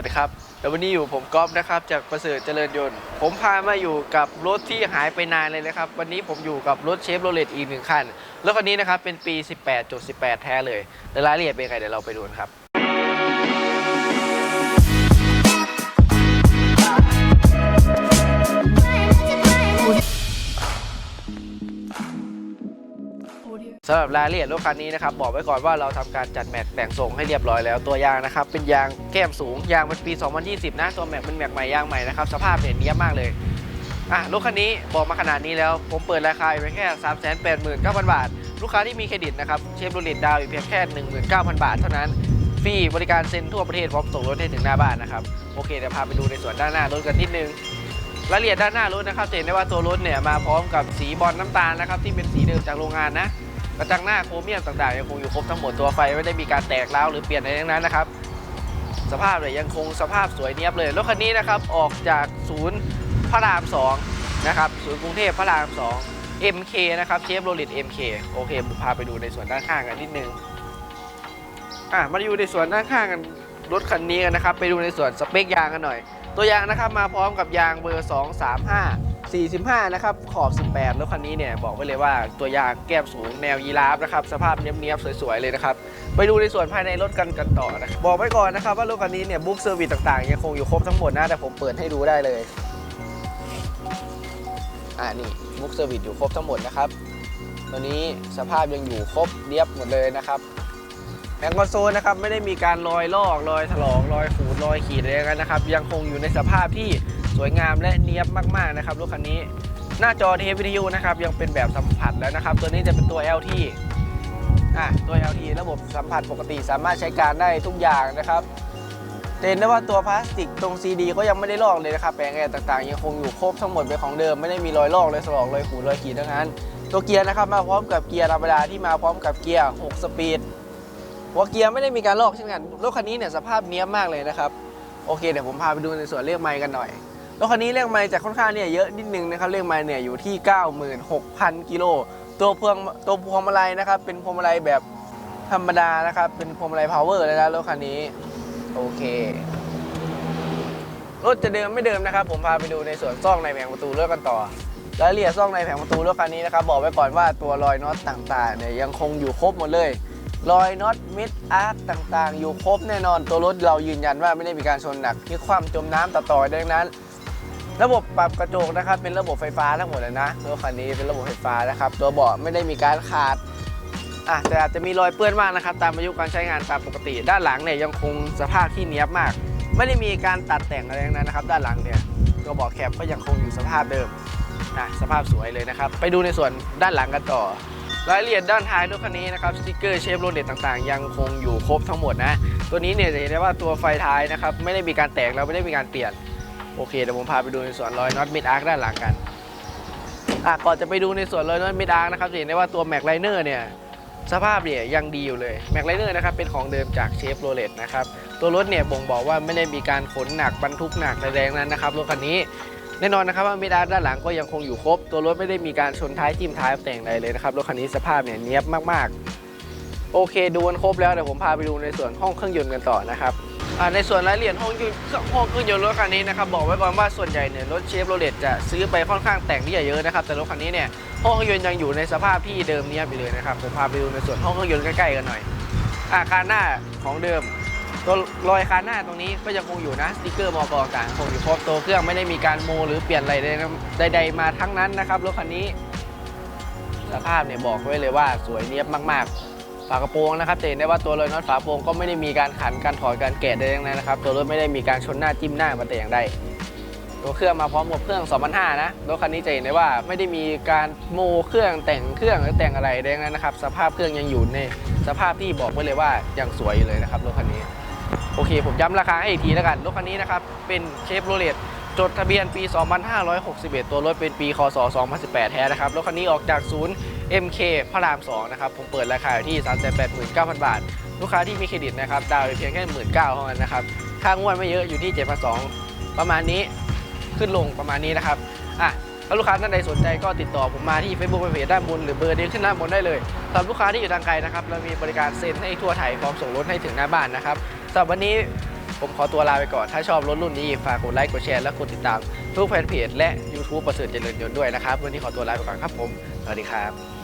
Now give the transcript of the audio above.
วัสดีครับ แล้ววันนี้อยู่ผมก๊อฟนะครับจากประเสริฐเจริญยนต์ ผมพามาอยู่กับรถที่หายไปนานเลยนะครับ วันนี้ผมอยู่กับรถเชฟโรเลตอีกหนึ่งคัน รถคันนี้นะครับเป็นปี 18.18 แท้เลยแต่รายละเอียดเป็นไงเดี๋ยวเราไปดูกันครับ สำหรับรายละเอียดรถคันนี้นะครับบอกไว้ก่อนว่าเราทำการจัดแม็กแต่งทรงให้เรียบร้อยแล้วตัวยางนะครับเป็นยางแก้มสูงยางเป็นปี 2020 นะตัวแม็กเป็นแม็กใหม่ยางใหม่นะครับสภาพเนี่ยเนี้ยมากเลยอะรถคันนี้บอกมาขนาดนี้แล้วผมเปิดราคาไปแค่ 3 8 9 0 0 0 บาท ลูกค้าที่มีเครดิตนะครับเชฟโรเลตดาวอยู่เพียงแค่ 19,000 บาทเท่านั้นฟรีบริการเซ็นทั่วประเทศพร้อมส่งรถให้ถึงหน้าบ้านนะครับโอเคเดี๋ยวพาไปดูในส่วนด้านหน้ารถกันนิดนึงรายละเอียดด้านหน้ารถนะครับจะเห็นได้ว่าตัวรถเนี่ยมาพร้อมกับสีบอลน้ำตาลนะครับที่เป็นสีเดิมจากโรงงานนะ กระจังหน้าโครเมียมต่างๆยังคงอยู่ครบทั้งหมดตัวไฟไม่ได้มีการแตกร้าวหรือเปลี่ยนอะไรทั้งนั้นนะครับ สภาพเนี่ยยังคงสภาพสวยเนียบเลยรถคันนี้นะครับออกจากศูนย์พระราม2นะครับศูนย์กรุงเทพพระราม 2 MK นะครับเชฟโรลิต MK โอเคผมพาไปดูในส่วนด้านข้างกันนิดนึงอะมาดูในส่วนด้านข้างกันรถคันนี้กันนะครับ ไปดูในส่วนสเปคยางกันหน่อย ตัวยางนะครับมาพร้อมกับยางเบอร์ 235 45 นะครับ ขอบ 18แล้วคันนี้เนี่ย บอกไว้เลยว่าตัวยางแก้มสูงแนวยีราฟนะครับ สภาพเนี้ยบๆ สวยๆ เลยนะครับ ไปดูในส่วนภายในรถกันกันต่อนะบบอกไว้ก่อนนะครับ ว่ารถคันนี้เนี่ยบุ๊กเซอร์วิสต่างๆ ยังคงอยู่ครบทั้งหมดนะ แต่ผมเปิดให้ดูได้เลย อ่านี่บุ๊กเซอร์วิสอยู่ครบทั้งหมดนะครับ ตัวนี้สภาพยังอยู่ครบเรียบหมดเลยนะครับแผงคอนโซลนะครับไม่ได้มีการรอยลอกรอยถลอกรอยขูดรอยขีดอะไรกันนะครับ ยังคงอยู่ในสภาพที่ สวยงามและเนียบมากๆนะครับรถคันนี้ หน้าจอทปวิทยุนะครับยังเป็นแบบสัมผัสแล้วนะครับ ตัวนี้จะเป็นตัว LT อะตัว LT ระบบสัมผัสปกติสามารถใช้การได้ทุกอย่างนะครับเห็นได้ว่าตัวพลาสติกตรง CD ก็ยังไม่ได้ลอกเลยนะครับแปลงแอร์ต่างๆ ยังคงอยู่ครบทั้งหมดเป็นของเดิมไม่ได้มีรอยลอกรอยถลอกรอยขูดรอยขีดทั้งนั้น ตัวเกียร์นะครับมาพร้อมกับเกียร์ธรรมดาที่มาพร้อมกับเกียร์ 6 สปีดหัวเกียร์ไม่ได้มีการลอกเช่นกันรถคันนี้เนี่ยสภาพเนี้ยบมากเลยนะครับ โอเคเดี๋ยวผมพาไปดูในส่วนเลขไมค์กันหน่อย รถคันนี้เรียกไมล์จากค่อนข้างเนี่ยเยอะนิดนึงนะครับเรียกไมล์เนี่ยอยู่ที่ 96,000 กิโลตัวพวงตัวพวงมาลัยนะครับเป็นพวงมาลัยแบบธรรมดานะครับ เป็นพวงมาลัยพาวเวอร์เลยนะรถคันนี้ โอเค รถจะเดิมไม่เดิมนะครับ ผมพาไปดูในส่วนซ่องในแผงประตูรถกันต่อรายละเอียดซ่องในแผงประตูรถคันนี้นะครับ บอกไว้ก่อนว่าตัวรอยน็อตต่างๆเนี่ยยังคงอยู่ครบหมดเลย รอยน็อตมิดอาร์คต่างๆ อยู่ครบแน่นอนตัวรถเรายืนยันว่าไม่ได้มีการชนหนักที่ความจมน้ำต่อต่อดังนั้น ระบบปรับกระจกนะครับเป็นระบบไฟฟ้าทั้งหมดเลยนะรถคันนี้เป็นระบบไฟฟ้านะครับ ตัวเบาะไม่ได้มีการขาดอะแต่อาจจะมีรอยเปื้อนบ้างนะครับ ตามอายุการใช้งานตามปกติ ด้านหลังเนี่ยยังคงสภาพที่เนี้ยบมาก ไม่ได้มีการตัดแต่งอะไรทั้งนั้นนะครับ ด้านหลังเนี่ยตัวเบาะแคบก็ยังคงอยู่สภาพเดิมนะสภาพสวยเลยนะครับ ไปดูในส่วนด้านหลังกันต่อรายละเอียดด้านท้ายรถคันนี้นะครับสติกเกอร์เชฟโรเลตต่างๆ ยังคงอยู่ครบทั้งหมดนะ ตัวนี้เนี่ยจะเห็นได้ว่าตัวไฟท้ายนะครับไม่ได้มีการแตกแล้วไม่ได้มีการเปลี่ยน โอเคเดี๋ยวผมพาไปดูในส่วนรอยน็อตมิดอาร์คด้านหลังกันอะก่อนจะไปดูในส่วนรอยน็อตมิดอาร์คนะครับจะเห็นได้ว่าตัวแม็กไลเนอร์เนี่ยสภาพเนี่ยยังดีอยู่เลยแม็กไลเนอร์นะครับเป็นของเดิมจากเชฟโรเลตนะครับตัวรถเนี่ยบ่งบอกว่าไม่ได้มีการขนหนักบรรทุกหนักแรงนั้นนะครับรถคันนี้แน่นอนนะครับว่ามิดอาร์คด้านหลังก็ยังคงอยู่ครบ ตัวรถไม่ได้มีการชนท้ายจิ้มท้ายแต่งใดเลยนะครับรถคันนี้สภาพเนี่ยเนี้ยบมากๆ โอเคดูกันครบแล้วเดี๋ยวผมพาไปดูในส่วนห้องเครื่องยนต์กันต่อนะครับ อ่าในส่วนรายละเอียดห้องยนต์ห้องเครื่องยนต์รถคันนี้นะครับบอกไว้ก่อนว่าส่วนใหญ่เนี่ยรถเชฟโรเลตจะซื้อไปค่อนข้างแต่งที่เยอะนะครับแต่รถคันนี้เนี่ยห้องเครื่องยนต์ยังอยู่ในสภาพที่เดิมเนียบอยู่เลยนะครับผมพาไปดูในส่วนห้องเครื่องยนต์ใกล้ๆกันหน่อยอ่าคานหน้าของเดิมตัวรอยคานหน้าตรงนี้ก็ยังคงอยู่นะสติกเกอร์มอกต่างคงอยู่ครบตัวเครื่องไม่ได้มีการโมหรือเปลี่ยนอะไรใดๆมาทั้งนั้นนะครับรถคันนี้สภาพเนี่ยบอกไว้เลยว่าสวยเนียบมากๆ ฝากระโปรงนะครับจะเห็นได้ว่าตัวรอยน็อตฝาโปรงก็ไม่ได้มีการขันการถอดการแกะใดทั้งนั้นนะครับ ตัวรถไม่ได้มีการชนหน้าจิ้มหน้ามาแต่อย่างใดตัวเครื่องมาพร้อมกับเครื่อง2005นะรถคันนี้จะเห็นได้ว่าไม่ได้มีการโมเครื่องแต่งเครื่องหรือแต่งอะไรใดทั้งนั้นนะครับ สภาพเครื่องยังอยู่ในสภาพที่บอกไว้เลยว่ายังสวยอยู่เลยนะครับรถคันนี้โอเค ผมย้ำราคาให้อีกทีแล้วกันรถคันนี้นะครับเป็นเชฟโรเลตจดทะเบียนปี 2561 ตัวรถเป็นปี คศ 2018 แท้นะครับ รถคันนี้ออกจากศูนย์ MK พระราม 2 นะครับ ผมเปิดราคาอยู่ที่ 389,000 บาท ลูกค้าที่มีเครดิตนะครับ ดาวเพียงแค่ 19,000เท่านั้นนะครับ ค่างวดไม่เยอะอยู่ที่7,200ประมาณนี้ขึ้นลงประมาณนี้นะครับ อะถ้าลูกค้าท่านใดสนใจก็ติดต่อผมมาที่ Facebook เพจด้านบนหรือเบอร์นี้ขึ้นด้านบนได้เลยสำหรับลูกค้าที่อยู่ทางไกลนะครับ เรามีบริการเซ็นให้ทั่วไทยพร้อมส่งรถให้ถึงหน้าบ้านนะครับสำหรับวันนี้ผมขอตัวลาไปก่อน ถ้าชอบรถรุ่นนี้ ฝากกดไลค์ กดแชร์ และกดติดตามทุกแฟนเพจและ YouTube ประเสริฐเจริญยนต์ด้วยนะครับ วันนี้ขอตัวลาไปก่อนครับผม สวัสดีครับ